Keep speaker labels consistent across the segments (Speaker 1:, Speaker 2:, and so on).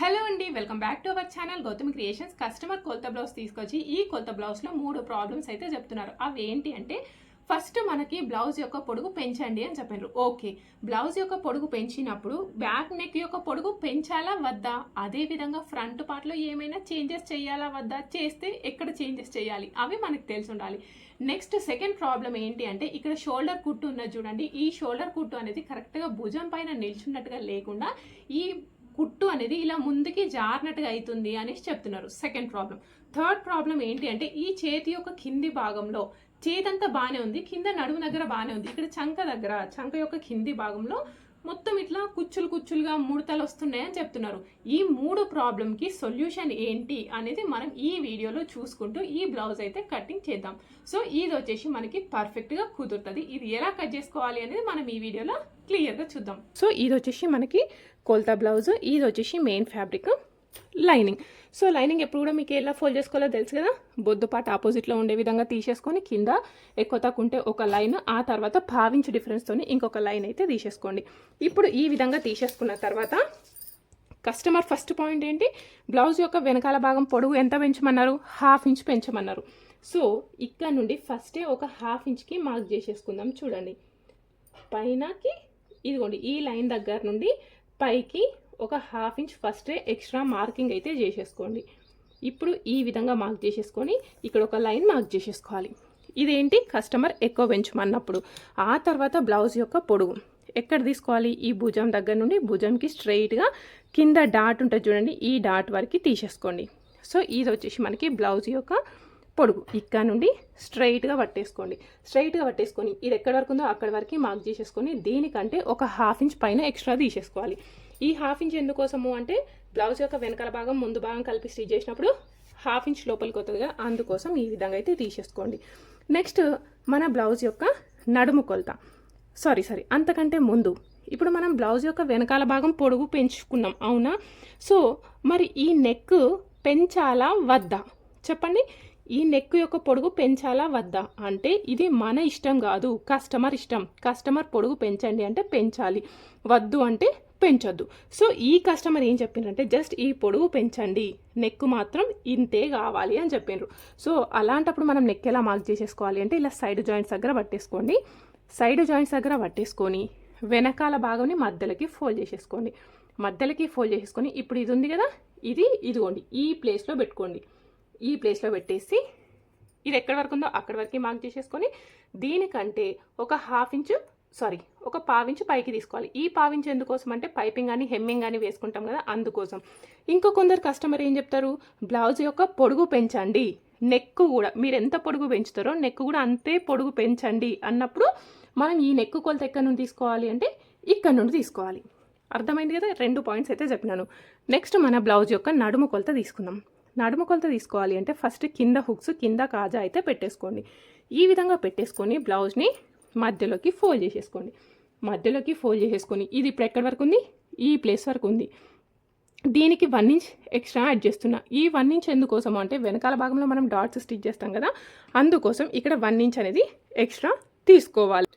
Speaker 1: Hello అండి welcome back to our channel Gautam Creations. Customer కొలత blouse తీసుకొచ్చి ఈ కొలత బ్లౌజ్లో మూడు ప్రాబ్లమ్స్ అయితే చెప్తున్నారు. అవి ఏంటి అంటే ఫస్ట్ మనకి బ్లౌజ్ యొక్క పొడుగు పెంచండి అని చెప్పారు. ఓకే బ్లౌజ్ యొక్క పొడుగు పెంచినప్పుడు బ్యాక్ నెక్ యొక్క పొడుగు పెంచాలా వద్దా? అదే విధంగా ఫ్రంట్ పార్ట్లో ఏమైనా చేంజెస్ చేయాలా వద్దా? చేస్తే ఎక్కడ చేంజెస్ చేయాలి? అవి మనకు తెలిసి ఉండాలి. నెక్స్ట్ సెకండ్ ప్రాబ్లం ఏంటి అంటే ఇక్కడ షోల్డర్ కుట్టు ఉన్నది చూడండి. ఈ షోల్డర్ కుట్టు అనేది కరెక్ట్గా భుజం పైన నిల్చున్నట్టుగా లేకుండా ఈ కుట్టు అనేది ఇలా ముందుకి జారినట్టుగా అవుతుంది అనేసి చెప్తున్నారు. సెకండ్ ప్రాబ్లం థర్డ్ ప్రాబ్లం ఏంటి అంటే ఈ చేతి యొక్క కింది భాగంలో చేతంతా బాగానే ఉంది కింద నడుము దగ్గర బాగానే ఉంది. ఇక్కడ చంక దగ్గర చంక యొక్క కింది భాగంలో మొత్తం ఇట్లా కుచ్చులు కుచ్చులుగా ముడతలు వస్తున్నాయని చెప్తున్నారు. ఈ మూడు ప్రాబ్లంకి సొల్యూషన్ ఏంటి అనేది మనం ఈ వీడియోలో చూసుకుంటూ ఈ బ్లౌజ్ అయితే కటింగ్ చేద్దాం. సో ఇది వచ్చేసి మనకి పర్ఫెక్ట్గా కుదురుతుంది. ఇది ఎలా కట్ చేసుకోవాలి అనేది మనం ఈ వీడియోలో క్లియర్గా చూద్దాం. సో ఇది వచ్చేసి మనకి కొలత బ్లౌజ్ ఇది వచ్చేసి main fabric lining. So lining ఎప్పుడు కూడా మీకు ఎలా ఫోల్డ్ చేసుకోవాలో తెలుసు కదా? బొద్దు పాట ఆపోజిట్లో ఉండే విధంగా తీసేసుకొని కింద ఎక్కువ తక్కువ ఉంటే ఒక లైన్ ఆ తర్వాత భావించి డిఫరెన్స్తో ఇంకొక లైన్ అయితే తీసేసుకోండి. ఇప్పుడు ఈ విధంగా తీసేసుకున్న తర్వాత కస్టమర్ ఫస్ట్ పాయింట్ ఏంటి? బ్లౌజ్ యొక్క వెనకాల భాగం పొడవు ఎంత పెంచమన్నారు? హాఫ్ ఇంచ్ పెంచమన్నారు. సో ఇక్కడ నుండి ఫస్టే ఒక హాఫ్ ఇంచ్కి మార్క్ చేసేసుకుందాం చూడండి. పైనకి ఇదిగోండి ఈ లైన్ దగ్గర నుండి పైకి ఒక హాఫ్ ఇంచ్ ఫస్టే ఎక్స్ట్రా మార్కింగ్ అయితే చేసేసుకోండి. ఇప్పుడు ఈ విధంగా మార్క్ చేసేసుకొని ఇక్కడ ఒక లైన్ మార్క్ చేసేసుకోవాలి. ఇదేంటి? కస్టమర్ ఎక్కువ పెంచమన్నప్పుడు. ఆ తర్వాత బ్లౌజ్ యొక్క పొడుగు. ఎక్కడ తీసుకోవాలి? ఈ భుజం దగ్గర నుండి భుజంకి స్ట్రైట్గా కింద డాట్ ఉంటుంది చూడండి ఈ డాట్ వరకు తీసేసుకోండి. సో ఇది వచ్చేసి మనకి బ్లౌజ్ యొక్క పొడుగు. ఇక్కడ నుండి స్ట్రైట్గా పట్టేసుకోండి. స్ట్రైట్గా పట్టేసుకొని ఇది ఎక్కడి వరకు ఉందో అక్కడి వరకు మార్క్ చేసేసుకొని దీనికంటే ఒక హాఫ్ ఇంచ్ పైన ఎక్స్ట్రా తీసేసుకోవాలి. ఈ హాఫ్ ఇంచ్ ఎందుకోసము అంటే బ్లౌజ్ యొక్క వెనకాల భాగం ముందు భాగం కలిపి స్టిచ్ చేసినప్పుడు హాఫ్ ఇంచ్ లోపలికి వస్తుందిగా అందుకోసం ఈ విధంగా అయితే తీసేసుకోండి. నెక్స్ట్ మన బ్లౌజ్ యొక్క నడుము కొలత. సారీ సారీ అంతకంటే ముందు. ఇప్పుడు మనం బ్లౌజ్ యొక్క వెనకాల భాగం పొడుగు పెంచుకున్నాం. అవునా? సో మరి ఈ నెక్ పెంచాలా? వద్దా? చెప్పండి. ఈ నెక్ యొక్క పొడుగు పెంచాలా వద్దా? అంటే ఇది మన ఇష్టం కాదు కస్టమర్ ఇష్టం. కస్టమర్ పొడుగు పెంచండి అంటే పెంచాలి. వద్దు అంటే పెంచొద్దు. సో ఈ కస్టమర్ ఏం చెప్పిండ్రంటే జస్ట్ ఈ పొడుగు పెంచండి. నెక్ మాత్రం ఇంతే కావాలి అని చెప్పిండ్రు. సో అలాంటప్పుడు మనం నెక్ ఎలా మార్క్ చేసేసుకోవాలి అంటే ఇలా సైడ్ జాయింట్స్ దగ్గర పట్టేసుకోండి. సైడ్ జాయింట్స్ దగ్గర పట్టేసుకొని వెనకాల భాగంని మధ్యలోకి ఫోల్డ్ చేసేసుకోండి. మధ్యలోకి ఫోల్డ్ చేసేసుకొని ఇప్పుడు ఇది ఉంది కదా? ఇది ఇదిగోండి. ఈ ప్లేస్లో పెట్టుకోండి. ఈ ప్లేస్లో పెట్టేసి ఇది ఎక్కడి వరకు ఉందో అక్కడి వరకు మార్క్ చేసేసుకొని దీనికంటే ఒక హాఫ్ ఇంచు సారీ ఒక పావించు పైకి తీసుకోవాలి. ఈ పావించు ఎందుకోసం అంటే పైపింగ్ కానీ హెమ్మింగ్ కానీ వేసుకుంటాం కదా అందుకోసం. ఇంకో కొందరు కస్టమర్ ఏం చెప్తారు? బ్లౌజ్ యొక్క పొడుగు పెంచండి. నెక్ కూడా మీరు ఎంత పొడుగు పెంచుతారో నెక్ కూడా అంతే పొడుగు పెంచండి అన్నప్పుడు మనం ఈ నెక్ కొలత ఎక్కడి నుండి తీసుకోవాలి అంటే ఇక్కడ నుండి తీసుకోవాలి. అర్థమైంది కదా? రెండు పాయింట్స్ అయితే చెప్పినాను. నెక్స్ట్ మన బ్లౌజ్ యొక్క నడుము కొలత తీసుకుందాం. నడుము కొలత తీసుకోవాలి అంటే ఫస్ట్ కింద హుక్స్ కింద కాజా అయితే పెట్టేసుకోండి. ఈ విధంగా పెట్టేసుకొని బ్లౌజ్ని మధ్యలోకి ఫోల్డ్ చేసేసుకోండి. మధ్యలోకి ఫోల్డ్ చేసేసుకొని ఇది ఇప్పుడు ఎక్కడి వరకు ఉంది? ఈ ప్లేస్ వరకు ఉంది. దీనికి వన్ ఇంచ్ ఎక్స్ట్రా యాడ్ చేస్తున్నా. ఈ వన్ ఇంచ్ ఎందుకోసం అంటే వెనకాల భాగంలో మనం డాట్స్ స్టిచ్ చేస్తాం కదా అందుకోసం ఇక్కడ వన్ ఇంచ్ అనేది ఎక్స్ట్రా తీసుకోవాలి.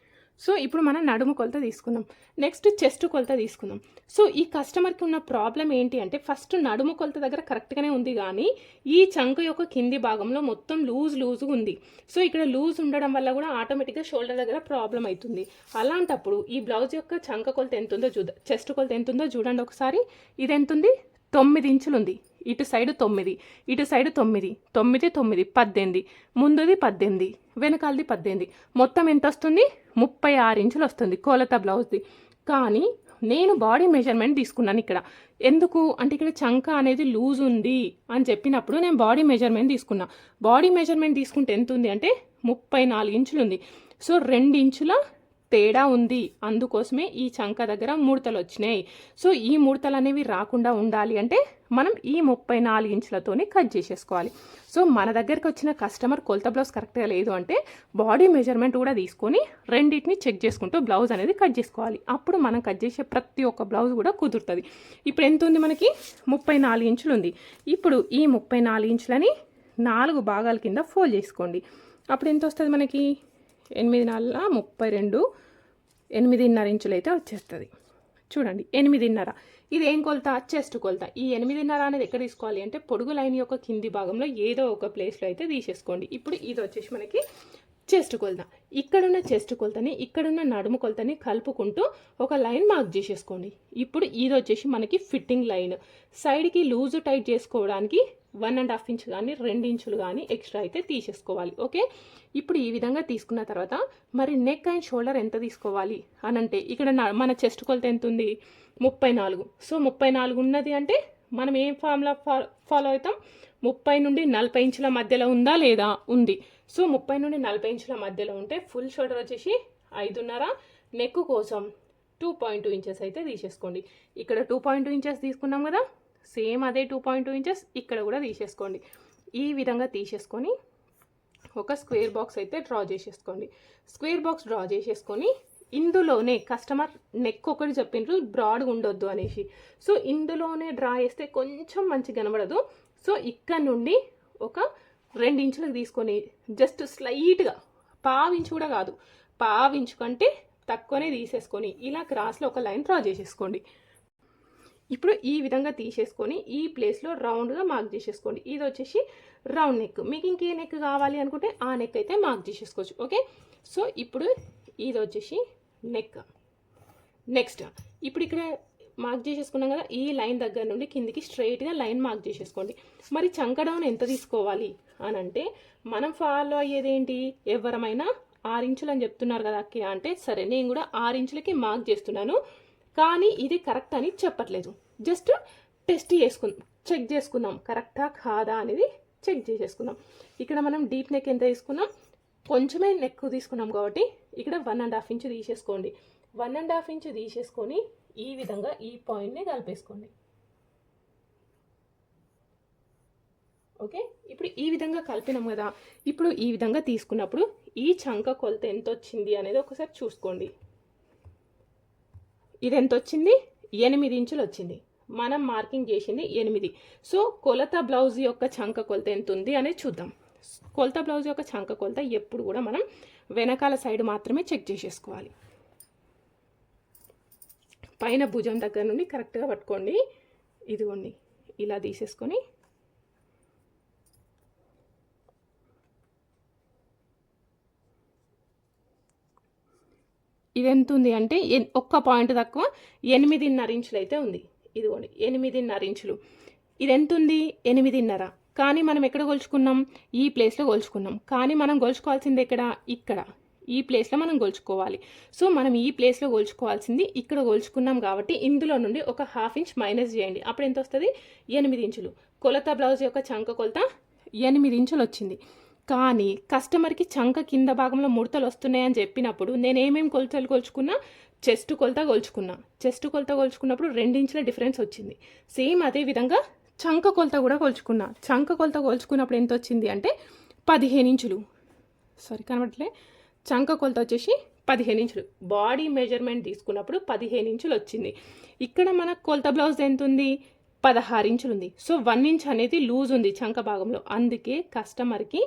Speaker 1: సో ఇప్పుడు మనం నడుము కొలత తీసుకుందాం. నెక్స్ట్ చెస్ట్ కొలత తీసుకుందాం. సో ఈ కస్టమర్కి ఉన్న ప్రాబ్లం ఏంటి అంటే ఫస్ట్ నడుము కొలత దగ్గర కరెక్ట్గానే ఉంది కానీ ఈ చంక యొక్క కింది భాగంలో మొత్తం లూజ్ లూజ్గా ఉంది. సో ఇక్కడ లూజ్ ఉండడం వల్ల కూడా ఆటోమేటిక్గా షోల్డర్ దగ్గర ప్రాబ్లం అవుతుంది. అలాంటప్పుడు ఈ బ్లౌజ్ యొక్క చంక కొలత ఎంత ఉందో చూద్దాం చెస్ట్ కొలత ఎంత ఉందో చూడండి ఒకసారి. ఇది ఎంత ఉంది? తొమ్మిది ఇంచులు ఉంది. ఇటు సైడ్ తొమ్మిది ఇటు సైడ్ తొమ్మిది తొమ్మిది తొమ్మిది పద్దెనిమిది ముందుది పద్దెనిమిది వెనకాలది పద్దెనిమిది. మొత్తం ఎంత వస్తుంది ముప్పై ఆరు ఇంచులు వస్తుంది కోలత బ్లౌజ్ది. కానీ నేను బాడీ మెజర్మెంట్ తీసుకున్నాను ఇక్కడ. ఎందుకు? అంటే ఇక్కడ చంక అనేది లూజ్ ఉంది అని చెప్పినప్పుడు నేను బాడీ మెజర్మెంట్ తీసుకున్నా. బాడీ మెజర్మెంట్ తీసుకుంటే ఎంత ఉంది? అంటే ముప్పై నాలుగు ఇంచులు ఉంది. సో రెండు ఇంచుల తేడా ఉంది. అందుకోసమే ఈ చంక దగ్గర ముడతలు వచ్చినాయి సో ఈ ముడతలు అనేవి రాకుండా ఉండాలి అంటే మనం ఈ ముప్పై నాలుగు ఇంచులతోనే కట్ చేసేసుకోవాలి. సో మన దగ్గరకు వచ్చిన కస్టమర్ కొలత బ్లౌజ్ కరెక్ట్గా లేదు అంటే బాడీ మెజర్మెంట్ కూడా తీసుకొని రెండింటిని చెక్ చేసుకుంటూ బ్లౌజ్ అనేది కట్ చేసుకోవాలి. అప్పుడు మనం కట్ చేసే ప్రతి ఒక్క బ్లౌజ్ కూడా కుదురుతుంది. ఇప్పుడు ఎంత ఉంది మనకి? ముప్పై నాలుగు ఇంచులు ఉంది ఇప్పుడు ఈ ముప్పై నాలుగు ఇంచులని నాలుగు భాగాల కింద ఫోల్డ్ చేసుకోండి. అప్పుడు ఎంత వస్తుంది మనకి? ఎనిమిది నాలుగు ముప్పై రెండు ఎనిమిదిన్నర ఇంచులు అయితే వచ్చేస్తుంది. చూడండి ఎనిమిదిన్నర. ఇది ఏం కొలత? చెస్ట్ కొలత. ఈ ఎనిమిదిన్నర అనేది ఎక్కడ తీసుకోవాలి అంటే పొడుగు లైన్ యొక్క కింది భాగంలో ఏదో ఒక ప్లేస్లో అయితే తీసేసుకోండి. ఇప్పుడు ఇది వచ్చేసి మనకి చెస్ట్ కొలత. ఇక్కడున్న చెస్ట్ కొలతని ఇక్కడున్న నడుము కొలతని కలుపుకుంటూ ఒక లైన్ మార్క్ చేసేసుకోండి. ఇప్పుడు ఇది వచ్చేసి మనకి ఫిట్టింగ్ లైన్. సైడ్కి లూజు టైట్ చేసుకోవడానికి వన్ అండ్ హాఫ్ ఇంచ్ కానీ రెండు ఇంచులు కానీ ఎక్స్ట్రా అయితే తీసేసుకోవాలి ఓకే? ఇప్పుడు ఈ విధంగా తీసుకున్న తర్వాత మరి నెక్ అండ్ షోల్డర్ ఎంత తీసుకోవాలి అని అంటే ఇక్కడ మన చెస్ట్ కొలత ఎంత ఉంది? ముప్పై నాలుగు. సో ముప్పై నాలుగు ఉన్నది అంటే మనం ఏం ఫార్ములా ఫాలో అవుతాం? ముప్పై నుండి నలభై ఇంచుల మధ్యలో ఉందా లేదా ఉంది. సో ముప్పై నుండి నలభై ఇంచుల మధ్యలో ఉంటే ఫుల్ షోల్డర్ వచ్చేసి ఐదున్నర నెక్ కోసం టూ పాయింట్ టూ ఇంచెస్ అయితే తీసేసుకోండి. ఇక్కడ టూ పాయింట్ టూ ఇంచెస్ తీసుకున్నాం కదా సేమ్ అదే టూ పాయింట్ టూ ఇంచెస్ ఇక్కడ కూడా తీసేసుకోండి. ఈ విధంగా తీసేసుకొని ఒక స్క్వేర్ బాక్స్ అయితే డ్రా చేసేసుకోండి. స్క్వేర్ బాక్స్ డ్రా చేసేసుకొని ఇందులోనే కస్టమర్ నెక్ ఒకటి చెప్పిండ్రు బ్రాడ్గా ఉండొద్దు అనేసి. సో ఇందులోనే డ్రా చేస్తే కొంచెం మంచి కనబడదు. సో ఇక్కడ నుండి ఒక రెండు ఇంచులకు తీసుకొని జస్ట్ స్లైట్గా పావించు కూడా కాదు. పావించు కంటే తక్కువనే తీసేసుకొని ఇలా క్రాస్లో ఒక లైన్ డ్రా చేసేసుకోండి. ఇప్పుడు ఈ విధంగా తీసేసుకొని ఈ ప్లేస్లో రౌండ్గా మార్క్ చేసేసుకోండి. ఇది వచ్చేసి రౌండ్ నెక్ మీకు ఇంకే నెక్ కావాలి అనుకుంటే ఆ నెక్ అయితే మార్క్ చేసేసుకోవచ్చు. ఓకే సో ఇప్పుడు ఇది వచ్చేసి నెక్ నెక్స్ట్ ఇప్పుడు ఇక్కడ మార్క్ చేసేసుకున్నాం కదా ఈ లైన్ దగ్గర నుండి కిందికి స్ట్రైట్గా లైన్ మార్క్ చేసేసుకోండి. మరి చంక డౌన్ ఎంత తీసుకోవాలి? అని అంటే మనం ఫాలో అయ్యేది ఏంటి ఎవరమైనా ఆరు ఇంచులు అని చెప్తున్నారు కదా అక్క. అంటే సరే నేను కూడా ఆరు ఇంచులకి మార్క్ చేస్తున్నాను. కానీ ఇది కరెక్ట్ అని చెప్పట్లేదు. జస్ట్ టెస్ట్ చేసుకుందాం చెక్ చేసుకుందాం కరెక్టా కాదా అనేది చెక్ చేసేసుకుందాం ఇక్కడ మనం డీప్ నెక్ ఎంత తీసుకున్నాం? కొంచెమే నెక్ తీసుకున్నాం కాబట్టి ఇక్కడ వన్ అండ్ హాఫ్ ఇంచ్ తీసేసుకోండి. వన్ అండ్ హాఫ్ ఇంచ్ తీసేసుకొని ఈ విధంగా ఈ పాయింట్ని కలిపేసుకోండి. ఓకే? ఇప్పుడు ఈ విధంగా కలిపినాం కదా. ఇప్పుడు ఈ విధంగా తీసుకున్నప్పుడు ఈ చంక కొలత ఎంత వచ్చింది అనేది ఒకసారి చూసుకోండి. ఇది ఎంత వచ్చింది ఎనిమిది ఇంచులు వచ్చింది మనం మార్కింగ్ చేసింది ఎనిమిది. సో కొలత బ్లౌజ్ యొక్క చంక కొలత ఎంత ఉంది అనేది చూద్దాం. కొలత బ్లౌజ్ యొక్క చంక కొలత ఎప్పుడు కూడా మనం వెనకాల సైడ్ మాత్రమే చెక్ చేసేసుకోవాలి. పైన భుజం దగ్గర నుండి కరెక్ట్గా పట్టుకోండి. ఇదిగోండి ఇలా తీసేసుకొని ఇది ఎంత ఉంది అంటే ఎన్- ఒక్క పాయింట్ తక్కువ ఎనిమిదిన్నర ఇంచులు అయితే ఉంది. ఇదిగోండి ఎనిమిదిన్నర ఇంచులు. ఇది ఎంత ఉంది ఎనిమిదిన్నర. కానీ మనం ఎక్కడ కొలుచుకున్నాం ఈ ప్లేస్లో కొలుచుకున్నాం కానీ మనం కొలుచుకోవాల్సింది ఎక్కడ? ఇక్కడ. ఈ ప్లేస్లో మనం కొలుచుకోవాలి సో మనం ఈ ప్లేస్లో కొలుచుకోవాల్సింది ఇక్కడ కొలుచుకున్నాం కాబట్టి ఇందులో నుండి ఒక హాఫ్ ఇంచ్ మైనస్ చేయండి. అప్పుడు ఎంత వస్తుంది? ఎనిమిది ఇంచులు. కొలత బ్లౌజ్ యొక్క చంక కొలత ఎనిమిది ఇంచులు వచ్చింది కానీ కస్టమర్కి చంక కింద భాగంలో ముడతలు వస్తున్నాయని చెప్పినప్పుడు నేను ఏమేమి కొలతలు కొలుచుకున్నా చెస్ట్ కొలత కొలుచుకున్నా. చెస్ట్ కొలత కొలుచుకున్నప్పుడు రెండించుల డిఫరెన్స్ వచ్చింది. సేమ్ అదే విధంగా చంక కొలత కూడా కొలుచుకున్నా. చంక కొలత కొలుచుకున్నప్పుడు ఎంత వచ్చింది అంటే పదిహేను ఇంచులు. సారీ కనబడట్లే. చంక కొలత వచ్చేసి పదిహేను ఇంచులు. బాడీ మెజర్మెంట్ తీసుకున్నప్పుడు పదిహేను ఇంచులు వచ్చింది. ఇక్కడ మన కొలత బ్లౌజ్ ఎంత ఉంది పదహారు ఇంచులు ఉంది సో వన్ ఇంచ్ అనేది లూజ్ ఉంది చంక భాగంలో. అందుకే కస్టమర్కి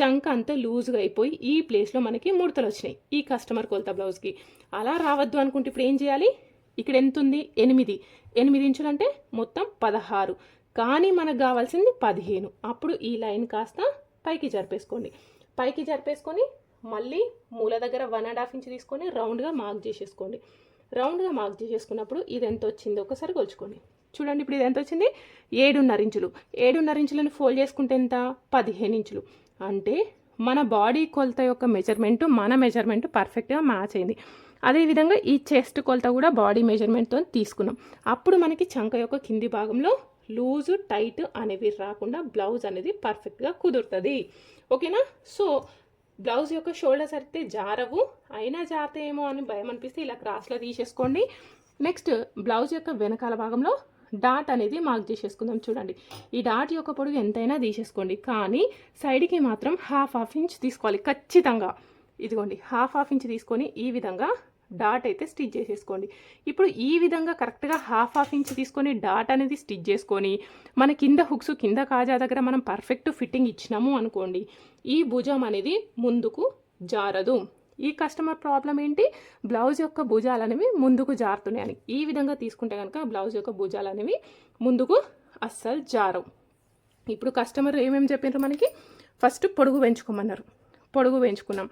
Speaker 1: చంక అంతా లూజ్గా అయిపోయి ఈ ప్లేస్లో మనకి ముడతలు వచ్చినాయి ఈ కస్టమర్ కొలత బ్లౌజ్కి. అలా రావద్దు అనుకుంటే ఇప్పుడు ఏం చేయాలి? ఇక్కడ ఎంత ఉంది ఎనిమిది. ఎనిమిది ఇంచులు అంటే మొత్తం పదహారు. కానీ మనకు కావాల్సింది పదిహేను. అప్పుడు ఈ లైన్ కాస్త పైకి జరిపేసుకోండి. పైకి జరిపేసుకొని మళ్ళీ మూల దగ్గర వన్ అండ్ హాఫ్ ఇంచ్ తీసుకొని రౌండ్గా మార్క్ చేసేసుకోండి. రౌండ్గా మార్క్ చేసేసుకున్నప్పుడు ఇది ఎంత వచ్చిందో ఒకసారి కొలుచుకోండి. చూడండి ఇప్పుడు ఇది ఎంత వచ్చింది ఏడున్నర ఇంచులు. ఏడున్నర ఇంచులను ఫోల్డ్ చేసుకుంటే ఎంత? పదిహేను ఇంచులు. అంటే మన బాడీ కొలత యొక్క మెజర్మెంట్ మన మెజర్మెంట్ పర్ఫెక్ట్గా మ్యాచ్ అయింది. అదేవిధంగా ఈ చెస్ట్ కొలత కూడా బాడీ మెజర్మెంట్తో తీసుకున్నాం. అప్పుడు మనకి చంక యొక్క కింది భాగంలో లూజు టైట్ అనేవి రాకుండా బ్లౌజ్ అనేది పర్ఫెక్ట్గా కుదురుతుంది. ఓకేనా? సో బ్లౌజ్ యొక్క షోల్డర్స్ అయితే జారవు. అయినా జారతాయేమో అని భయం అనిపిస్తే ఇలా క్రాస్లో తీసేసుకోండి. నెక్స్ట్ బ్లౌజ్ యొక్క వెనకాల భాగంలో డాట్ అనేది మార్క్ చేసేసుకుందాం చూడండి. ఈ డాట్ యొక్క పొడుగు ఎంతైనా తీసేసుకోండి. కానీ సైడ్కి మాత్రం హాఫ్ హాఫ్ ఇంచ్ తీసుకోవాలి ఖచ్చితంగా. ఇదిగోండి హాఫ్ హాఫ్ ఇంచ్ తీసుకొని ఈ విధంగా డాట్ అయితే స్టిచ్ చేసేసుకోండి. ఇప్పుడు ఈ విధంగా కరెక్ట్గా హాఫ్ హాఫ్ ఇంచ్ తీసుకొని డాట్ అనేది స్టిచ్ చేసుకొని మన కింద హుక్స్ కింద కాజా దగ్గర మనం పర్ఫెక్ట్ ఫిట్టింగ్ ఇచ్చినాము అనుకోండి ఈ భుజం అనేది ముందుకు జారదు. ఈ కస్టమర్ ప్రాబ్లం ఏంటి? బ్లౌజ్ యొక్క భుజాలు అనేవి ముందుకు జారుతున్నాయి అని. ఈ విధంగా తీసుకుంటే కనుక బ్లౌజ్ యొక్క భుజాలు అనేవి ముందుకు అస్సలు జారవు. ఇప్పుడు కస్టమర్ ఏమేమి చెప్పారు మనకి? ఫస్ట్ పొడుగు పెంచుకోమన్నారు పొడుగు పెంచుకున్నాం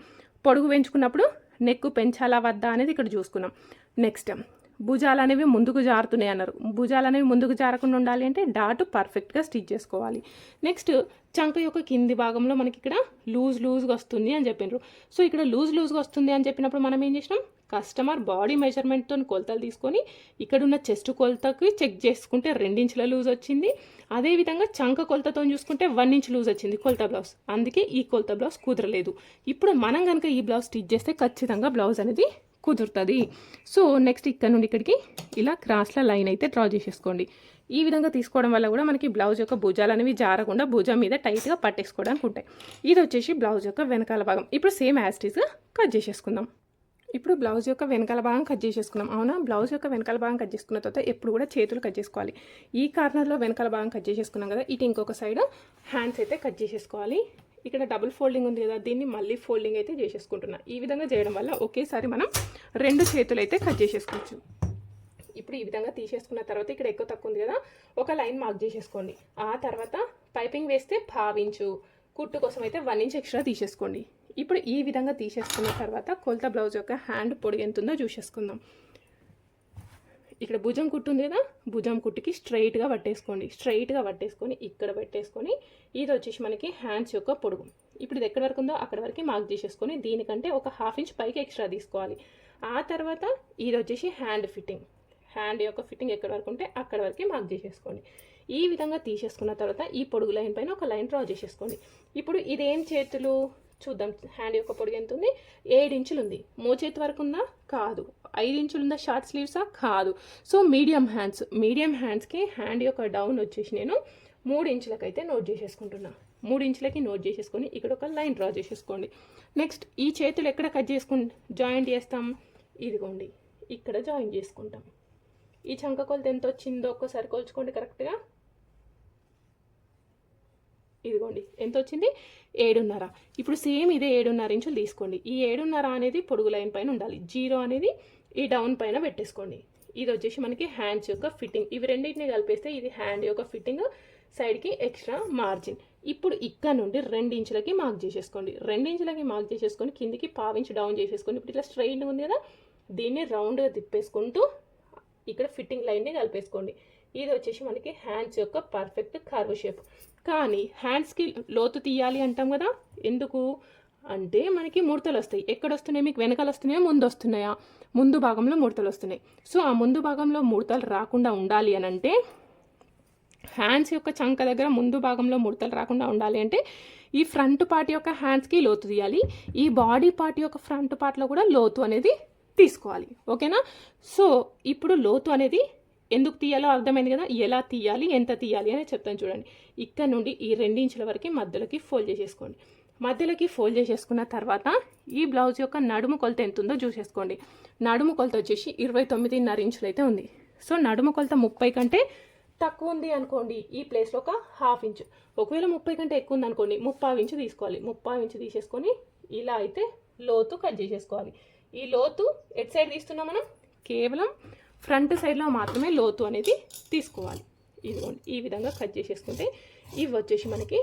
Speaker 1: పొడుగు పెంచుకున్నప్పుడు నెక్ పెంచాలా వద్దా అనేది ఇక్కడ చూసుకున్నాం. నెక్స్ట్ భుజాలు అనేవి ముందుకు జారుతున్నాయి అన్నారు. భుజాలు అనేవి ముందుకు జారకుండా ఉండాలి అంటే డాట్ పర్ఫెక్ట్గా స్టిచ్ చేసుకోవాలి. నెక్స్ట్ చంక యొక్క కింది భాగంలో మనకి ఇక్కడ లూజ్ లూజ్గా వస్తుంది అని చెప్పిండ్రు సో ఇక్కడ లూజ్ లూజ్గా వస్తుంది అని చెప్పినప్పుడు మనం ఏం చేసినాం? కస్టమర్ బాడీ మెజర్మెంట్తో కొలతలు తీసుకొని ఇక్కడ ఉన్న చెస్ట్ కొలతకి చెక్ చేసుకుంటే రెండించుల లూజ్ వచ్చింది. అదేవిధంగా చంక కొలతతో చూసుకుంటే వన్ ఇంచ్ లూజ్ వచ్చింది కొలత బ్లౌజ్. అందుకే ఈ కొలత బ్లౌజ్ కుదరలేదు. ఇప్పుడు మనం కనుక ఈ బ్లౌజ్ స్టిచ్ చేస్తే ఖచ్చితంగా బ్లౌజ్ అనేది కుదురుతుంది. సో నెక్స్ట్ ఇక్కడ నుండి ఇక్కడికి ఇలా క్రాస్ల లైన్ అయితే డ్రా చేసేసుకోండి. ఈ విధంగా తీసుకోవడం వల్ల కూడా మనకి బ్లౌజ్ యొక్క భుజాలు అనేవి జారకుండా భుజం మీద టైట్గా పట్టేసుకోవడానికి ఉంటాయి. ఇది వచ్చేసి బ్లౌజ్ యొక్క వెనకాల భాగం. ఇప్పుడు సేమ్ యాస్టీస్గా కట్ చేసేసుకుందాం. ఇప్పుడు బ్లౌజ్ యొక్క వెనకాల భాగం కట్ చేసేసుకున్నాం అవునా? బ్లౌజ్ యొక్క వెనకాల భాగం కట్ చేసుకున్న తర్వాత ఎప్పుడు కూడా చేతులు కట్ చేసుకోవాలి. ఈ కార్నర్లో వెనకాల భాగం కట్ చేసేసుకున్నాం కదా ఇటు ఇంకొక సైడ్ హ్యాండ్స్ అయితే కట్ చేసేసుకోవాలి. ఇక్కడ డబుల్ ఫోల్డింగ్ ఉంది కదా దీన్ని మళ్ళీ ఫోల్డింగ్ అయితే చేసేసుకుంటున్నా. ఈ విధంగా చేయడం వల్ల ఒకేసారి మనం రెండు చేతులు అయితే కట్ చేసేసుకోవచ్చు. ఇప్పుడు ఈ విధంగా తీసేసుకున్న తర్వాత ఇక్కడ ఎక్కువ తక్కువ ఉంది కదా ఒక లైన్ మార్క్ చేసేసుకోండి. ఆ తర్వాత పైపింగ్ వేస్తే భావించు కుట్టు కోసం అయితే వన్ ఇంచ్ ఎక్స్ట్రా తీసేసుకోండి. ఇప్పుడు ఈ విధంగా తీసేసుకున్న తర్వాత కొలత బ్లౌజ్ యొక్క హ్యాండ్ పొడి ఎంత ఉందో చూసేసుకుందాం. ఇక్కడ భుజం కుట్టు ఉంది కదా భుజం కుట్టుకి స్ట్రైట్గా పట్టేసుకోండి. స్ట్రైట్గా పట్టేసుకొని ఇక్కడ పెట్టేసుకొని ఇది వచ్చేసి మనకి హ్యాండ్స్ యొక్క పొడుగు. ఇప్పుడు ఇది ఎక్కడి వరకు ఉందో అక్కడ వరకు మార్క్ చేసేసుకొని దీనికంటే ఒక హాఫ్ ఇంచ్ పైకి ఎక్స్ట్రా తీసుకోవాలి. ఆ తర్వాత ఇది వచ్చేసి హ్యాండ్ ఫిట్టింగ్ హ్యాండ్ యొక్క ఫిట్టింగ్ ఎక్కడి వరకు ఉంటే అక్కడ వరకు మార్క్ చేసేసుకోండి ఈ విధంగా తీసేసుకున్న తర్వాత ఈ పొడుగు లైన్ పైన ఒక లైన్ డ్రా చేసేసుకోండి. ఇప్పుడు ఇదేం చేతులు? చూద్దాం. హ్యాండ్ యొక్క పొడుగు ఎంత ఉంది? ఏడు ఇంచులు ఉంది. మోచేతి వరకు ఉందా? కాదు. ఐదు ఇంచులు ఉందా? షార్ట్ స్లీవ్సా కాదు. సో మీడియం హ్యాండ్స్ మీడియం హ్యాండ్స్కి హ్యాండ్ యొక్క డౌన్ వచ్చేసి నేను మూడు ఇంచులకైతే నోట్ చేసేసుకుంటున్నా. మూడు ఇంచులకి నోట్ చేసేసుకొని ఇక్కడ ఒక లైన్ డ్రా చేసేసుకోండి. నెక్స్ట్ ఈ చేతులు ఎక్కడ కట్ చేసుకుని జాయింట్ చేస్తాం? ఇదిగోండి. ఇక్కడ జాయిన్ చేసుకుంటాం. ఈ చంక కొలత ఎంత వచ్చిందో ఒక్కసారి కొలుచుకోండి కరెక్ట్గా ఇదిగోండి ఎంత వచ్చింది ఏడున్నర. ఇప్పుడు సేమ్ ఇదే ఏడున్నర ఇంచులు తీసుకోండి. ఈ ఏడున్నర అనేది పొడుగు లైన్ పైన ఉండాలి. జీరో అనేది ఈ డౌన్ పైన పెట్టేసుకోండి. ఇది వచ్చేసి మనకి హ్యాండ్స్ యొక్క ఫిట్టింగ్. ఇవి రెండింటిని కలిపేస్తే ఇది హ్యాండ్ యొక్క ఫిట్టింగ్ సైడ్కి ఎక్స్ట్రా మార్జిన్. ఇప్పుడు ఇక్కడ నుండి రెండు ఇంచులకి మార్క్ చేసేసుకోండి. రెండు ఇంచులకి మార్క్ చేసేసుకొని కిందికి పావించి డౌన్ చేసేసుకోండి ఇప్పుడు ఇట్లా స్ట్రైట్ ఉంది కదా దీన్ని రౌండ్గా తిప్పేసుకుంటూ ఇక్కడ ఫిట్టింగ్ లైన్ని కలిపేసుకోండి. ఇది వచ్చేసి మనకి హ్యాండ్స్ యొక్క పర్ఫెక్ట్ కర్వ్ షేప్ కానీ హ్యాండ్స్కి లోతు తీయాలి అంటాం కదా? ఎందుకు? అంటే మనకి ముడతలు వస్తాయి. ఎక్కడ వస్తున్నాయి మీకు వెనకాల వస్తున్నాయా? ముందు వస్తున్నాయా ముందు భాగంలో ముడతలు వస్తున్నాయి. సో ఆ ముందు భాగంలో ముడతలు రాకుండా ఉండాలి అని అంటే హ్యాండ్స్ యొక్క చంక దగ్గర ముందు భాగంలో ముడతలు రాకుండా ఉండాలి అంటే ఈ ఫ్రంట్ పార్ట్ యొక్క హ్యాండ్స్కి లోతు తీయాలి. ఈ బాడీ పార్ట్ యొక్క ఫ్రంట్ పార్ట్లో కూడా లోతు అనేది తీసుకోవాలి. ఓకేనా? సో ఇప్పుడు లోతు అనేది ఎందుకు తీయాలో అర్థమైంది కదా ఎలా తీయాలి ఎంత తీయాలి అని చెప్తాను చూడండి. ఇక్కడ నుండి ఈ రెండించుల వరకు మధ్యలోకి ఫోల్డ్ చేసేసుకోండి. మధ్యలోకి ఫోల్డ్ చేసేసుకున్న తర్వాత ఈ బ్లౌజ్ యొక్క నడుము కొలత ఎంత ఉందో చూసేసుకోండి. నడుము కొలత వచ్చేసి ఇరవై తొమ్మిదిన్నర ఇంచులు అయితే ఉంది. సో నడుము కొలత ముప్పై కంటే తక్కువ ఉంది అనుకోండి ఈ ప్లేస్లో ఒక హాఫ్ ఇంచ్. ఒకవేళ ముప్పై కంటే ఎక్కువ ఉంది అనుకోండి ముప్పై ఇంచు తీసుకోవాలి. ముప్పై ఇంచు తీసేసుకొని ఇలా అయితే లోతు కట్ చేసేసుకోవాలి. ఈ లోతు ఎట్ సైడ్ తీస్తున్నాం మనం? కేవలం ఫ్రంట్ సైడ్లో మాత్రమే లోతు అనేది తీసుకోవాలి. ఇదిగోండి ఈ విధంగా కట్ చేసేసుకుంటే ఇవి వచ్చేసి మనకి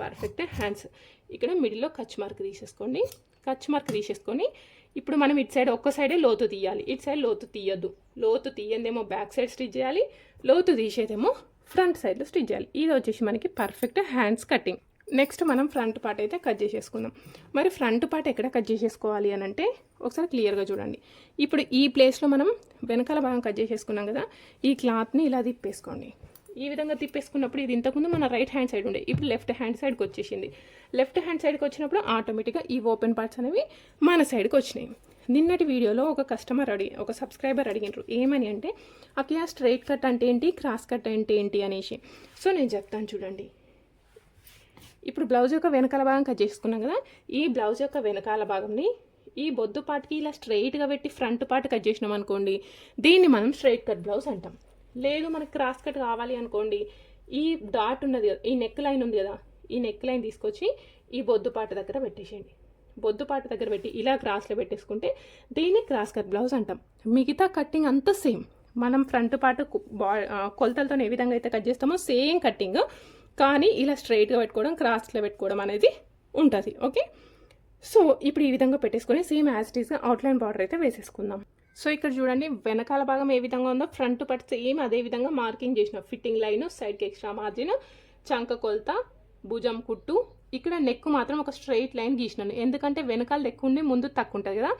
Speaker 1: పర్ఫెక్ట్ హ్యాండ్స్ ఇక్కడ మిడిల్లో కచ్ మార్క్ తీసేసుకోండి. కచ్ మార్క్ తీసేసుకొని ఇప్పుడు మనం ఇటు సైడ్ ఒక్క సైడే లోతు తీయాలి. ఇటు సైడ్ లోతు తీయద్దు. లోతు తీయందేమో బ్యాక్ సైడ్ స్టిచ్ చేయాలి. లోతు తీసేదేమో ఫ్రంట్ సైడ్లో స్టిచ్ చేయాలి. ఇది వచ్చేసి మనకి పర్ఫెక్ట్ హ్యాండ్స్ కటింగ్ నెక్స్ట్ మనం ఫ్రంట్ పార్ట్ అయితే కట్ చేసేసుకుందాం. మరి ఫ్రంట్ పార్ట్ ఎక్కడ కట్ చేసేసుకోవాలి అని అంటే ఒకసారి క్లియర్గా చూడండి. ఇప్పుడు ఈ ప్లేస్లో మనం వెనకాల భాగం కట్ చేసేసుకున్నాం కదా ఈ క్లాత్ని ఇలా తిప్పేసుకోండి. ఈ విధంగా తిప్పేసుకున్నప్పుడు ఇది ఇంతకుముందు మన రైట్ హ్యాండ్ సైడ్ ఉండే ఇప్పుడు లెఫ్ట్ హ్యాండ్ సైడ్కి వచ్చేసింది. లెఫ్ట్ హ్యాండ్ సైడ్కి వచ్చినప్పుడు ఆటోమేటిక్గా ఈ ఓపెన్ పార్ట్స్ అనేవి మన సైడ్కి వచ్చినాయి. నిన్నటి వీడియోలో ఒక కస్టమర్ అడిగి ఒక సబ్స్క్రైబర్ అడిగినారు ఏమని అంటే అక్కడ స్ట్రైట్ కట్ అంటే ఏంటి క్రాస్ కట్ అంటే ఏంటి? అనేసి. సో నేను చెప్తాను చూడండి. ఇప్పుడు బ్లౌజ్ యొక్క వెనకాల భాగం కట్ చేసుకున్నాం కదా ఈ బ్లౌజ్ యొక్క వెనకాల భాగంని ఈ బొద్దు పాటికి ఇలా స్ట్రైట్గా పెట్టి ఫ్రంట్ పార్ట్ కట్ చేసినాం అనుకోండి దీన్ని మనం స్ట్రైట్ కట్ బ్లౌజ్ అంటాం. లేదు మనకు క్రాస్ కట్ కావాలి అనుకోండి ఈ డాట్ ఉన్నది కదా ఈ నెక్ లైన్ ఉంది కదా ఈ నెక్ లైన్ తీసుకొచ్చి ఈ బొద్దు పాట దగ్గర పెట్టేసేయండి. బొద్దుపాటు దగ్గర పెట్టి ఇలా క్రాస్లో పెట్టేసుకుంటే దీన్ని క్రాస్ కట్ బ్లౌజ్ అంటాం. మిగతా కట్టింగ్ అంతా సేమ్ మనం ఫ్రంట్ పార్ట్ బా కొలతలతో ఏ విధంగా అయితే కట్ చేస్తామో సేమ్ కట్టింగ్ కానీ ఇలా స్ట్రైట్గా పెట్టుకోవడం క్రాస్లో పెట్టుకోవడం అనేది ఉంటుంది. ఓకే? సో ఇప్పుడు ఈ విధంగా పెట్టేసుకొని సేమ్ యాజ్ ఇట్ ఈస్గా అవుట్లైన్ బార్డర్ అయితే వేసేసుకుందాం. సో ఇక్కడ చూడండి వెనకాల భాగం ఏ విధంగా ఉందో ఫ్రంట్ పట్ సేమ్ అదే విధంగా మార్కింగ్ చేసిన ఫిట్టింగ్ లైన్ సైడ్కి ఎక్స్ట్రా మార్జిన్ చంక కొలత భుజం కుట్టు. ఇక్కడ నెక్ మాత్రం ఒక స్ట్రైట్ లైన్ గీసినాను. ఎందుకంటే వెనకాల ఎక్కువ ఉండి ముందు తక్కువ ఉంటుంది కదా.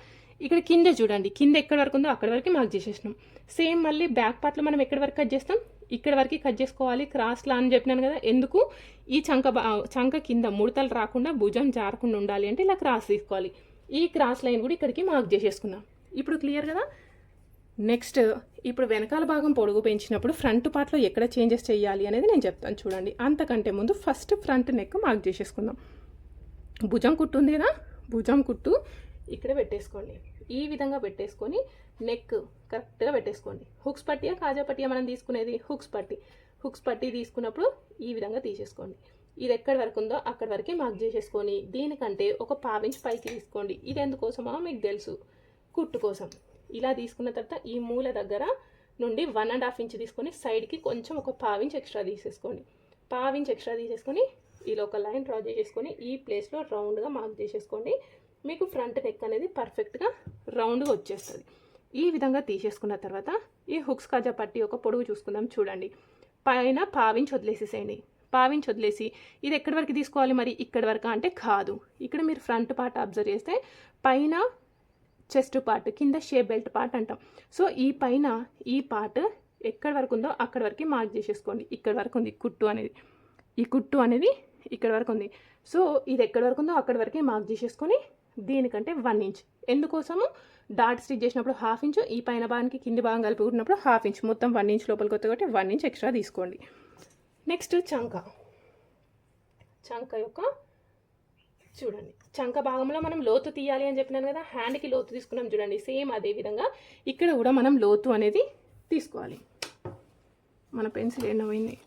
Speaker 1: ఇక్కడ కింద చూడండి కింద ఎక్కడ వరకు ఉందో అక్కడ వరకు మార్క్ చేసేసినాం. సేమ్ మళ్ళీ బ్యాక్ పార్ట్లో మనం ఎక్కడి వరకు కట్ చేస్తాం? ఇక్కడ వరకు కట్ చేసుకోవాలి క్రాస్లా అని చెప్పినాను కదా. ఎందుకు? ఈ చంక బా- చంక కింద ముడతలు రాకుండా భుజం జారకుండా ఉండాలి అంటే ఇలా క్రాస్ తీసుకోవాలి. ఈ క్రాస్ లైన్ కూడా ఇక్కడికి మార్క్ చేసేసుకున్నాం. ఇప్పుడు క్లియర్ కదా? నెక్స్ట్ ఇప్పుడు వెనకాల భాగం పొడుగు పెంచినప్పుడు ఫ్రంట్ పార్ట్లో ఎక్కడ చేంజెస్ చేయాలి అనేది నేను చెప్తాను చూడండి. అంతకంటే ముందు ఫస్ట్ ఫ్రంట్ నెక్ మార్క్ చేసేసుకుందాం. భుజం కుట్టు ఉంది కదా? భుజం కుట్టు. ఇక్కడ పెట్టేసుకోండి. ఈ విధంగా పెట్టేసుకొని నెక్ కరెక్ట్గా పెట్టేసుకోండి. హుక్స్ పట్టియా కాజా పట్టియా మనం తీసుకునేది హుక్స్ పట్టి. హుక్స్ పట్టి తీసుకున్నప్పుడు ఈ విధంగా తీసేసుకోండి. ఇది ఎక్కడి వరకు ఉందో అక్కడి వరకే మార్క్ చేసేసుకొని దీనికంటే ఒక పావించి పైకి తీసుకోండి. ఇది ఎందుకోసమో మీకు తెలుసు. కుట్టు కోసం. ఇలా తీసుకున్న తర్వాత ఈ మూల దగ్గర నుండి వన్ అండ్ హాఫ్ ఇంచ్ తీసుకొని సైడ్కి కొంచెం ఒక పావించ్ ఎక్స్ట్రా తీసేసుకోండి. పావించ్ ఎక్స్ట్రా తీసేసుకొని ఇలా ఒక లైన్ డ్రా చేసేసుకొని ఈ ప్లేస్లో రౌండ్గా మార్క్ చేసేసుకోండి. మీకు ఫ్రంట్ నెక్ అనేది పర్ఫెక్ట్గా రౌండ్గా వచ్చేస్తుంది. ఈ విధంగా తీసేసుకున్న తర్వాత ఈ హుక్స్ కాజా పట్టి ఒక పొడుగు చూసుకుందాం చూడండి. పైన పావించి వదిలేసేసేయండి. పావించి వదిలేసి ఇది ఎక్కడి వరకు తీసుకోవాలి మరి? ఇక్కడి వరకు అంటే కాదు. ఇక్కడ మీరు ఫ్రంట్ పార్ట్ అబ్జర్వ్ చేస్తే పైన చెస్ట్ పార్ట్ కింద షేప్ బెల్ట్ పార్ట్ అంటాం. సో ఈ పైన ఈ పార్ట్ ఎక్కడి వరకు ఉందో అక్కడి వరకు మార్క్ చేసేసుకోండి. ఇక్కడ వరకు ఉంది కుట్టు అనేది. ఈ కుట్టు అనేది ఇక్కడ వరకు ఉంది. సో ఇది ఎక్కడి వరకు ఉందో అక్కడి వరకే మార్క్ చేసేసుకొని దీనికంటే వన్ ఇంచ్. ఎందుకోసము? డాట్ స్టిచ్ చేసినప్పుడు హాఫ్ ఇంచ్ ఈ పైన భాగానికి కింది భాగం కలిపి కుట్టినప్పుడు హాఫ్ ఇంచ్. మొత్తం వన్ ఇంచ్ లోపలికి వస్తే కాబట్టి వన్ ఇంచ్ ఎక్స్ట్రా తీసుకోండి. నెక్స్ట్ చంక. చంక యొక్క చూడండి. చంక భాగంలో మనం లోతు తీయాలి అని చెప్పినాను కదా హ్యాండ్కి లోతు తీసుకున్నాం చూడండి. సేమ్ అదే విధంగా ఇక్కడ కూడా మనం లోతు అనేది తీసుకోవాలి. మన పెన్సిల్ ఎండమైంది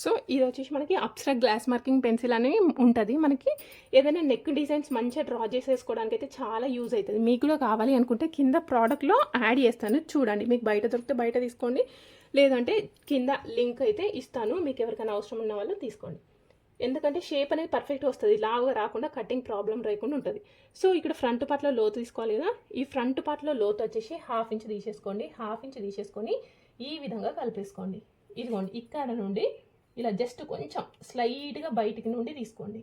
Speaker 1: సో ఇది వచ్చేసి మనకి అప్సరా గ్లాస్ మార్కింగ్ పెన్సిల్ అని ఉంటుంది. మనకి ఏదైనా నెక్ డిజైన్స్ మంచిగా డ్రా చేసేసుకోవడానికి అయితే చాలా యూజ్ అవుతుంది. మీకు కూడా కావాలి అనుకుంటే కింద ప్రోడక్ట్లో యాడ్ చేస్తాను. చూడండి మీకు బయట దొరికితే బయట తీసుకోండి. లేదంటే కింద లింక్ అయితే ఇస్తాను. మీకు ఎవరికైనా అవసరం ఉన్న వాళ్ళు తీసుకోండి. ఎందుకంటే షేప్ అనేది పర్ఫెక్ట్ వస్తుంది. లావుగా రాకుండా కటింగ్ ప్రాబ్లం రాకుండా ఉంటుంది. సో ఇక్కడ ఫ్రంట్ పార్ట్లో లోతు తీసుకోవాలి కదా. ఈ ఫ్రంట్ పార్ట్లో లోతు వచ్చేసి హాఫ్ ఇంచ్ తీసేసుకోండి. హాఫ్ ఇంచ్ తీసేసుకొని ఈ విధంగా కలిపేసుకోండి. ఇదిగోండి ఇక్కడ నుండి ఇలా జస్ట్ కొంచెం స్లైట్గా బయటికి నుండి తీసుకోండి.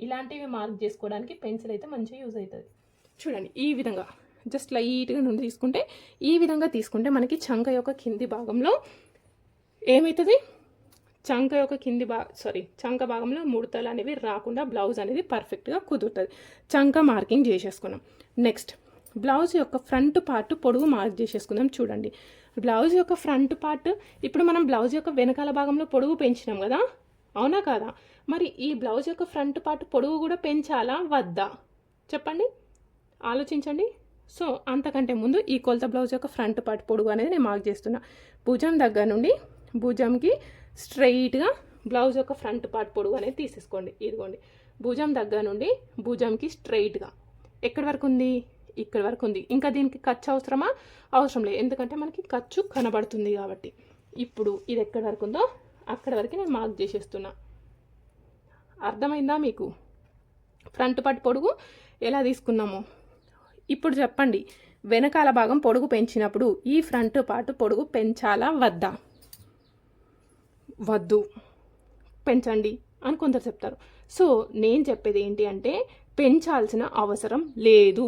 Speaker 1: ఇలాంటివి మార్క్ చేసుకోవడానికి పెన్సిల్ అయితే మంచిగా యూజ్ అవుతుంది. చూడండి ఈ విధంగా జస్ట్ లైట్గా నుండి తీసుకుంటే ఈ విధంగా తీసుకుంటే మనకి చంక యొక్క కింది భాగంలో ఏమవుతుంది? చంక యొక్క కింది భా సారీ చంక భాగంలో ముడతలు అనేవి రాకుండా బ్లౌజ్ అనేది పర్ఫెక్ట్గా కుదురుతుంది. చంక మార్కింగ్ చేసేసుకున్నాం నెక్స్ట్ బ్లౌజ్ యొక్క ఫ్రంట్ పార్ట్ పొడుగు మార్క్ చేసేసుకుందాం చూడండి. బ్లౌజ్ యొక్క ఫ్రంట్ పార్ట్ ఇప్పుడు మనం బ్లౌజ్ యొక్క వెనకాల భాగంలో పొడుగు పెంచినాం కదా? అవునా కాదా? మరి ఈ బ్లౌజ్ యొక్క ఫ్రంట్ పార్ట్ పొడుగు కూడా పెంచాలా? వద్దా? చెప్పండి. ఆలోచించండి. సో అంతకంటే ముందు ఈ కొలత బ్లౌజ్ యొక్క ఫ్రంట్ పార్ట్ పొడుగు అనేది నేను మార్క్ చేస్తున్నా. భుజం దగ్గర నుండి భుజంకి స్ట్రైట్గా బ్లౌజ్ యొక్క ఫ్రంట్ పార్ట్ పొడుగు అనేది తీసేసుకోండి. ఇదిగోండి. భుజం దగ్గర నుండి భుజంకి స్ట్రైట్గా ఎక్కడి వరకు ఉంది? ఇక్కడ వరకు ఉంది. ఇంకా దీనికి ఖర్చు అవసరమా? అవసరం లేదు. ఎందుకంటే మనకి ఖర్చు కనబడుతుంది కాబట్టి. ఇప్పుడు ఇది ఎక్కడి వరకు ఉందో అక్కడ వరకు నేను మార్క్ చేసేస్తున్నా. అర్థమైందా మీకు? ఫ్రంట్ పార్ట్ పొడుగు ఎలా తీసుకున్నాము? ఇప్పుడు చెప్పండి. వెనకాల భాగం పొడుగు పెంచినప్పుడు ఈ ఫ్రంట్ పార్ట్ పొడుగు పెంచాలా వద్దా? వద్దు. పెంచండి అని కొందరు చెప్తారు. సో నేను చెప్పేది ఏంటి అంటే పెంచాల్సిన అవసరం లేదు.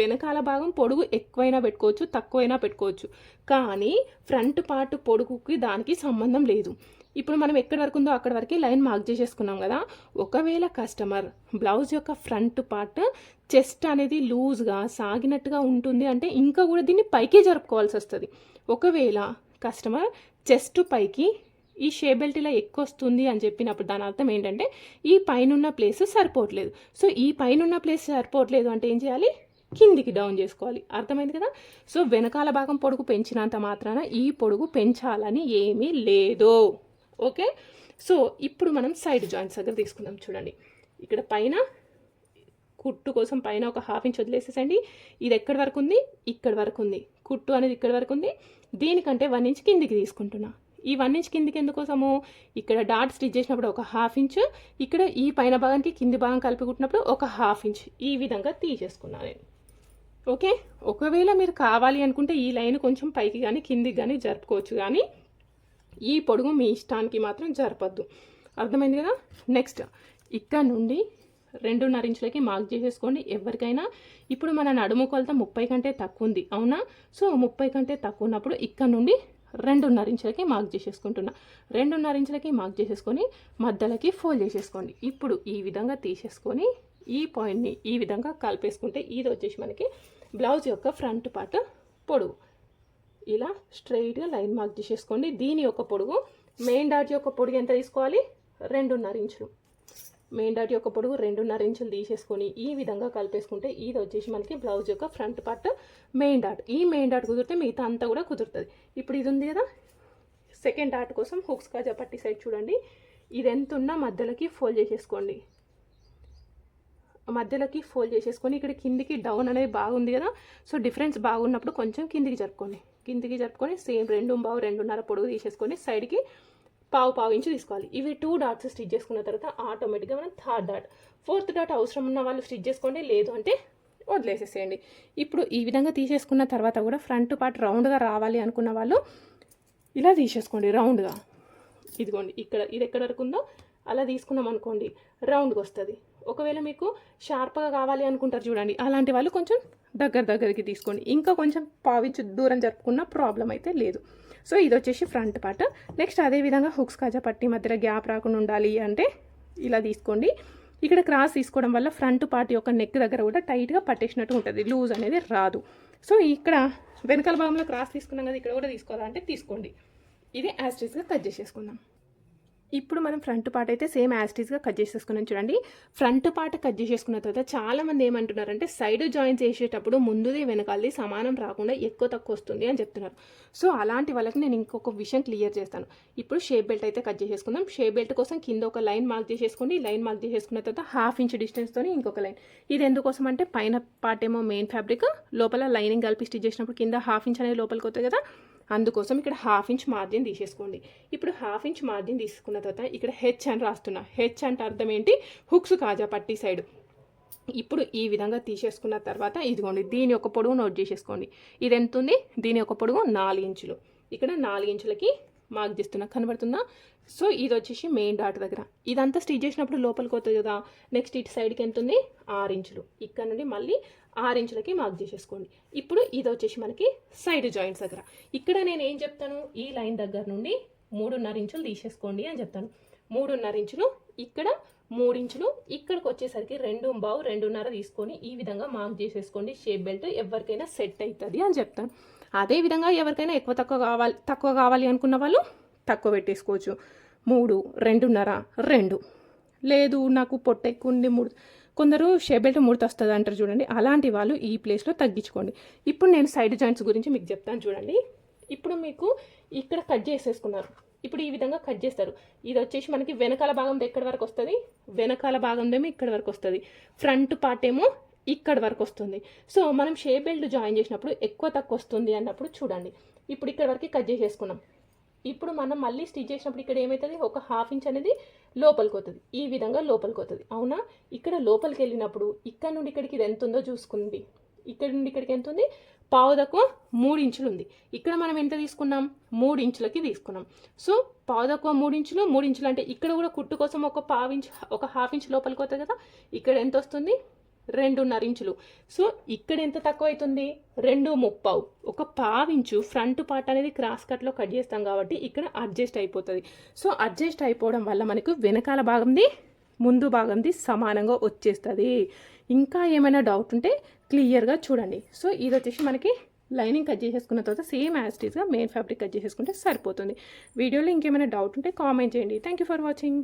Speaker 1: వెనకాల భాగం పొడుగు ఎక్కువైనా పెట్టుకోవచ్చు తక్కువైనా పెట్టుకోవచ్చు. కానీ ఫ్రంట్ పార్ట్ పొడుగుకి దానికి సంబంధం లేదు. ఇప్పుడు మనం ఎక్కడి వరకు ఉందో అక్కడి వరకే లైన్ మార్క్ చేసేసుకున్నాం కదా. ఒకవేళ కస్టమర్ బ్లౌజ్ యొక్క ఫ్రంట్ పార్ట్ చెస్ట్ అనేది లూజ్గా సాగినట్టుగా ఉంటుంది అంటే ఇంకా కూడా దీన్ని పైకి జరుపుకోవాల్సి వస్తుంది. ఒకవేళ కస్టమర్ చెస్ట్ పైకి ఈ షే బెల్ట్ ఇలా ఎక్కువ వస్తుంది అని చెప్పినప్పుడు దాని అర్థం ఏంటంటే ఈ పైనున్న ప్లేస్ సరిపోవట్లేదు. సో ఈ పైనున్న ప్లేస్ సరిపోవట్లేదు అంటే ఏం చేయాలి? కిందికి డౌన్ చేసుకోవాలి. అర్థమైంది కదా? సో వెనకాల భాగం పొడుగు పెంచినంత మాత్రాన ఈ పొడుగు పెంచాలని ఏమీ లేదు. ఓకే? సో ఇప్పుడు మనం సైడ్ జాయింట్స్ దగ్గర తీసుకుందాం చూడండి. ఇక్కడ పైన కుట్టు కోసం పైన ఒక హాఫ్ ఇంచ్ వదిలేసేసండి. ఇది ఎక్కడి వరకు ఉంది? ఇక్కడ వరకు ఉంది. కుట్టు అనేది ఇక్కడ వరకు ఉంది. దీనికంటే వన్ ఇంచ్ కిందికి తీసుకుంటున్నా. ఈ వన్ ఇంచ్ కిందికి ఎందుకోసము? ఇక్కడ డాట్ స్టిచ్ చేసినప్పుడు ఒక హాఫ్ ఇంచ్ ఇక్కడ ఈ పైన భాగానికి కింది భాగం కలిపి కుట్టినప్పుడు ఒక హాఫ్ ఇంచ్ ఈ విధంగా తీసేసుకున్నాను నేను. ఓకే? ఒకవేళ మీరు కావాలి అనుకుంటే ఈ లైన్ కొంచెం పైకి కానీ కిందికి కానీ జరుపుకోవచ్చు కానీ ఈ పొడుగు మీ ఇష్టానికి మాత్రం జరపద్దు. అర్థమైంది కదా? నెక్స్ట్ ఇక్కడ నుండి రెండున్నర ఇంచులకి మార్క్ చేసేసుకోండి. ఎవరికైనా ఇప్పుడు మన నడుము కొలత ముప్పై కంటే తక్కువ ఉంది అవునా? సో ముప్పై కంటే తక్కువ ఉన్నప్పుడు ఇక్కడ నుండి రెండున్నర ఇంచులకి మార్క్ చేసేసుకుంటున్నా. రెండున్నర ఇంచులకి మార్క్ చేసేసుకొని మధ్యలోకి ఫోల్డ్ చేసేసుకోండి. ఇప్పుడు ఈ విధంగా తీసేసుకొని ఈ పాయింట్ని ఈ విధంగా కలిపేసుకుంటే ఇది వచ్చేసి మనకి బ్లౌజ్ యొక్క ఫ్రంట్ పార్ట్ పొడుగు. ఇలా స్ట్రైట్గా లైన్ మార్క్ చేసేసుకోండి. దీని యొక్క పొడుగు మెయిన్ డాట్ యొక్క పొడుగు ఎంత తీసుకోవాలి? రెండున్నర ఇంచులు. మెయిన్ డాట్ యొక్క పొడుగు రెండున్నర ఇంచులు తీసేసుకొని ఈ విధంగా కలిపేసుకుంటే ఇది వచ్చేసి మనకి బ్లౌజ్ యొక్క ఫ్రంట్ పార్ట్ మెయిన్ డాట్. ఈ మెయిన్ డాట్ కుదిరితే మిగతా అంతా కూడా కుదురుతుంది. ఇప్పుడు ఇది ఉంది కదా? సెకండ్ డాట్ కోసం హుక్స్ కాజా పట్టి సైడ్ చూడండి. ఇది ఎంత ఉన్నా మధ్యలోకి ఫోల్డ్ చేసేసుకోండి. మధ్యలోకి ఫోల్డ్ చేసేసుకొని ఇక్కడ కిందికి డౌన్ అనేది బాగుంది కదా. సో డిఫరెన్స్ బాగున్నప్పుడు కొంచెం కిందికి జరుపుకోండి కిందికి జరుపుకొని సేమ్ రెండు బావు రెండున్నర పొడుగు తీసేసుకొని సైడ్కి పావు పావు ఇంచు తీసుకోవాలి. ఇవి టూ డాట్స్ స్టిచ్ చేసుకున్న తర్వాత ఆటోమేటిక్గా మనం థర్డ్ డాట్ ఫోర్త్ డాట్ అవసరం ఉన్న వాళ్ళు స్టిచ్ చేసుకోండి లేదు అంటే వదిలేసేసేయండి. ఇప్పుడు ఈ విధంగా తీసేసుకున్న తర్వాత కూడా ఫ్రంట్ పార్ట్ రౌండ్గా రావాలి అనుకున్న వాళ్ళు ఇలా తీసేసుకోండి రౌండ్గా. ఇదిగోండి ఇక్కడ ఇది ఎక్కడ వరకు ఉందో అలా తీసుకున్నాం అనుకోండి రౌండ్గా వస్తుంది. ఒకవేళ మీకు షార్ప్గా కావాలి అనుకుంటారు చూడండి అలాంటి వాళ్ళు కొంచెం దగ్గర దగ్గరికి తీసుకోండి. ఇంకా కొంచెం పావించు దూరం జరుపుకున్న ప్రాబ్లం అయితే లేదు. సో ఇది వచ్చేసి ఫ్రంట్ పార్ట్. నెక్స్ట్ అదే విధంగా హుక్స్ కాజా పట్టి మధ్యలో గ్యాప్ రాకుండా ఉండాలి అంటే ఇలా తీసుకోండి. ఇక్కడ క్రాస్ తీసుకోవడం వల్ల ఫ్రంట్ పార్ట్ యొక్క నెక్ దగ్గర కూడా టైట్గా పట్టేసినట్టు ఉంటుంది లూజ్ అనేది రాదు. సో ఇక్కడ వెనకాల భాగంలో క్రాస్ తీసుకున్నాం కదా ఇక్కడ కూడా తీసుకోవాలంటే తీసుకోండి. ఇది యాస్ట్రీస్గా కట్ చేసేసుకుందాం. ఇప్పుడు మనం ఫ్రంట్ పార్ట్ అయితే సేమ్ యాస్టీస్గా కట్ చేసేసుకున్నాం చూడండి. ఫ్రంట్ పార్ట్ కట్ చేసేసుకున్న తర్వాత చాలా మంది ఏమంటున్నారంటే సైడ్ జాయింట్స్ వేసేటప్పుడు ముందుది వెనకాలది సమానం రాకుండా ఎక్కువ తక్కువ వస్తుంది అని చెప్తున్నారు. సో అలాంటి వాళ్ళకి నేను ఇంకొక విషయం క్లియర్ చేస్తాను. ఇప్పుడు షేప్ బెల్ట్ అయితే కట్ చేసేసుకుందాం. షేప్ బెల్ట్ కోసం కింద ఒక లైన్ మార్క్ చేసేసుకోండి. లైన్ మార్క్ చేసేసుకున్న తర్వాత హాఫ్ ఇంచ్ డిస్టెన్స్తో ఇంకొక లైన్. ఇది ఎందుకోసం అంటే పైన పార్ట్ ఏమో మెయిన్ ఫ్యాబ్రిక్ లోపల లైనింగ్ కలిపి స్టిచ్ చేసినప్పుడు కింద హాఫ్ ఇంచ్ అనేది లోపలికి వస్తుంది కదా. అందుకోసం ఇక్కడ హాఫ్ ఇంచ్ మార్జిన్ తీసేసుకోండి. ఇప్పుడు హాఫ్ ఇంచ్ మార్జిన్ తీసుకున్న తర్వాత ఇక్కడ హెచ్ అని రాస్తున్నా. హెచ్ అంటే అర్థం ఏంటి? హుక్స్ కాజా పట్టి సైడ్. ఇప్పుడు ఈ విధంగా తీసేసుకున్న తర్వాత ఇదిగోండి దీని యొక్క పొడవు నోట్ చేసేసుకోండి. ఇది ఎంత ఉంది? దీని యొక్క పొడవు నాలుగు ఇంచులు. ఇక్కడ నాలుగు ఇంచులకి మార్క్ చేస్తున్నా. కనబడుతుందా? సో ఇది వచ్చేసి మెయిన్ డాట్ దగ్గర. ఇదంతా స్టిచ్ చేసినప్పుడు లోపలికి వస్తుంది కదా. నెక్స్ట్ ఇటు సైడ్కి ఎంత ఉంది? ఆరు ఇంచులు. ఇక్కడ నుండి మళ్ళీ ఆరు ఇంచులకి మార్క్ చేసేసుకోండి. ఇప్పుడు ఇది వచ్చేసి మనకి సైడ్ జాయింట్స్ దగ్గర. ఇక్కడ నేను ఏం చెప్తాను? ఈ లైన్ దగ్గర నుండి మూడున్నర ఇంచులు తీసేసుకోండి అని చెప్తాను. మూడున్నర ఇంచులు ఇక్కడ మూడు ఇంచులు ఇక్కడికి వచ్చేసరికి రెండు బావు రెండున్నర తీసుకొని ఈ విధంగా మార్క్ చేసేసుకోండి. షేప్ బెల్ట్ ఎవరికైనా సెట్ అవుతుంది అని చెప్తాను. అదే విధంగా ఎవరికైనా ఎక్కువ తక్కువ కావాలి తక్కువ కావాలి అనుకున్న వాళ్ళు తక్కువ పెట్టేసుకోవచ్చు. మూడు రెండున్నర రెండు. లేదు నాకు పొట్ట ఎక్కువ ఉంది మూడు. కొందరు షేప్ బెల్ట్ ముడత వస్తుంది అంటారు చూడండి. అలాంటి వాళ్ళు ఈ ప్లేస్లో తగ్గించుకోండి. ఇప్పుడు నేను సైడ్ జాయింట్స్ గురించి మీకు చెప్తాను చూడండి. ఇప్పుడు మీకు ఇక్కడ కట్ చేసేసుకున్నారు. ఇప్పుడు ఈ విధంగా కట్ చేస్తారు. ఇది వచ్చేసి మనకి వెనకాల భాగం ఎక్కడి వరకు వస్తుంది? వెనకాల భాగందేమో ఇక్కడ వరకు వస్తుంది. ఫ్రంట్ పార్ట్ ఏమో ఇక్కడ వరకు వస్తుంది. సో మనం షేప్ బెల్ట్ జాయిన్ చేసినప్పుడు ఎక్కువ తక్కువ వస్తుంది అన్నప్పుడు చూడండి. ఇప్పుడు ఇక్కడ వరకు కట్ చేసేసుకున్నాం. ఇప్పుడు మనం మళ్ళీ స్టిచ్ చేసినప్పుడు ఇక్కడ ఏమవుతుంది? ఒక హాఫ్ ఇంచ్ అనేది లోపలికి ఈ విధంగా లోపలికి వస్తుంది అవునా? ఇక్కడ లోపలికి వెళ్ళినప్పుడు ఇక్కడ నుండి ఇక్కడికి ఇది ఎంత ఉందో చూసుకుంది. ఇక్కడ నుండి ఇక్కడికి ఎంత ఉంది పావు తక్కువ మూడు ఇంచులు ఉంది. ఇక్కడ మనం ఎంత తీసుకున్నాం? మూడు ఇంచులకి తీసుకున్నాం. సో పావు తక్కువ మూడు ఇంచులు మూడు ఇంచులు అంటే ఇక్కడ కూడా కుట్టు కోసం ఒక పావు ఇంచ్ ఒక హాఫ్ ఇంచ్ లోపలికి వస్తుంది కదా? ఇక్కడ ఎంత వస్తుంది రెండున్నర ఇంచులు. సో ఇక్కడ ఎంత తక్కువ అవుతుంది రెండు ముప్పావు. ఒక పావించు ఫ్రంట్ పార్ట్ అనేది క్రాస్ కట్లో కట్ చేస్తాం కాబట్టి ఇక్కడ అడ్జస్ట్ అయిపోతుంది. సో అడ్జస్ట్ అయిపోవడం వల్ల మనకు వెనకాల భాగంది ముందు భాగంది సమానంగా వచ్చేస్తుంది. ఇంకా ఏమైనా డౌట్ ఉంటే క్లియర్గా చూడండి. సో ఇది వచ్చేసి మనకి లైనింగ్ కట్ చేసేసుకున్న తర్వాత సేమ్ యాజ్టీస్గా మెయిన్ ఫ్యాబ్రిక్ కట్ చేసేసుకుంటే సరిపోతుంది. వీడియోలో ఇంకేమైనా డౌట్ ఉంటే కామెంట్ చేయండి. Thank you for watching